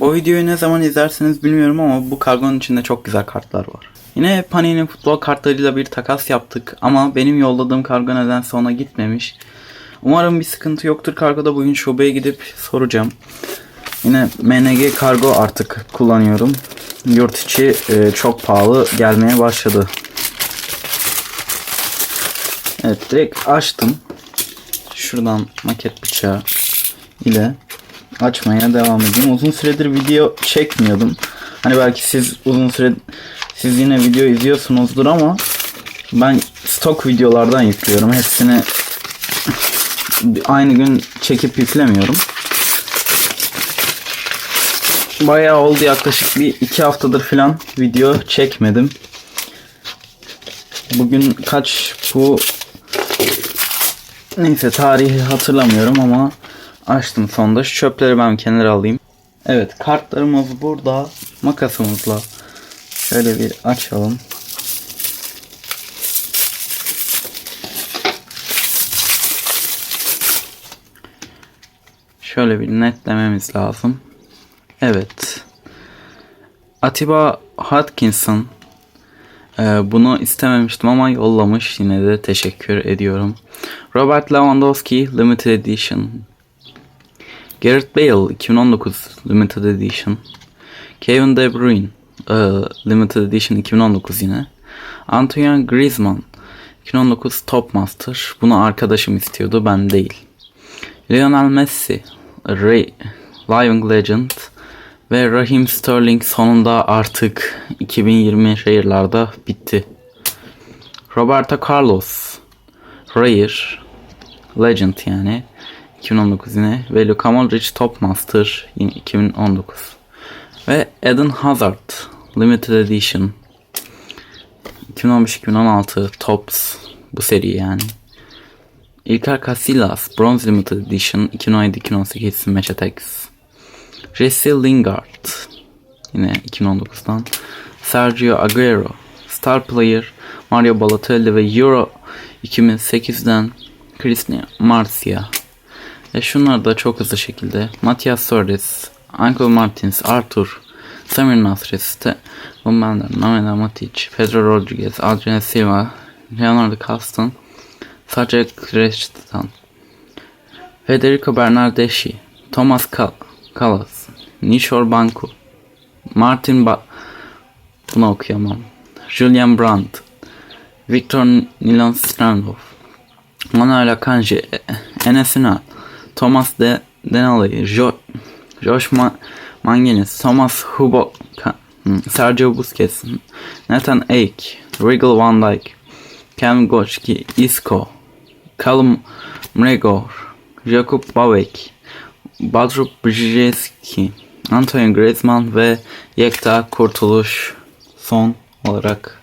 Bu videoyu ne zaman izlersiniz bilmiyorum ama bu kargonun içinde çok güzel kartlar var. Yine Panini futbol kartlarıyla bir takas yaptık ama benim yolladığım kargo nedense ona gitmemiş. Umarım bir sıkıntı yoktur kargoda bugün şubeye gidip soracağım. Yine MNG kargo artık kullanıyorum. Yurt içi e, çok pahalı gelmeye başladı. Evet direkt açtım. Şuradan maket bıçağı ile açmaya devam edeyim. Uzun süredir video çekmiyordum. Hani belki siz uzun süre siz yine video izliyorsunuzdur ama ben stok videolardan yüklüyorum. Hepsini aynı gün çekip yüklemiyorum. Bayağı oldu yaklaşık bir iki haftadır falan video çekmedim. Bugün kaç bu neyse tarihi hatırlamıyorum ama açtım sonunda. Şu çöpleri ben kenara alayım. Evet kartlarımız burada. Makasımızla şöyle bir açalım. Şöyle bir netlememiz lazım. Evet. Atiba Hutkinson ee, bunu istememiştim ama yollamış. Yine de teşekkür ediyorum. Robert Lewandowski Limited Edition. Gareth Bale 2019 Limited Edition. Kevin De Bruyne e, Limited Edition 2019 yine. Antoine Griezmann 2019 Top Master. Bunu arkadaşım istiyordu ben değil. Lionel Messi Ray, Living Legend ve Raheem Sterling sonunda artık 2020 Rare'larda bitti. Roberto Carlos Rare Legend yani 2019 yine ve Luka Modric Top Master yine 2019 ve Eden Hazard Limited Edition. 2015-2016 Tops bu seri yani. İlker Casillas Bronze Limited Edition 2017-2018 Match Attacks Jesse Lingard yine 2019'dan Sergio Aguero Star Player. Mario Balotelli ve Euro 2008'den Cristian Marcia ve şunlar da çok hızlı şekilde Matias Soares, Angel Martins, Arthur, Samir Nasri, Ste Bumbander, Namena Matic, Pedro Rodriguez, Adrian Silva, Leonardo Caston, Sace Kreştan, Federico Bernardeschi, Thomas Kal Kalas, Nishor Banku, Martin ba bunu okuyamam. Julian Brandt, Victor Nilan Strandov, Manuel Akanji, Enes Ünal, Thomas De Denali, jo Josh Ma Manginis, Thomas Hubo, hmm, Sergio Busquets, Nathan Ake, Regal Van Dijk, Cam Gochki, Isco, Callum Mregor, Jakub Bawek, Badru Brzezinski, Antonio Griezmann ve Yekta Kurtuluş son olarak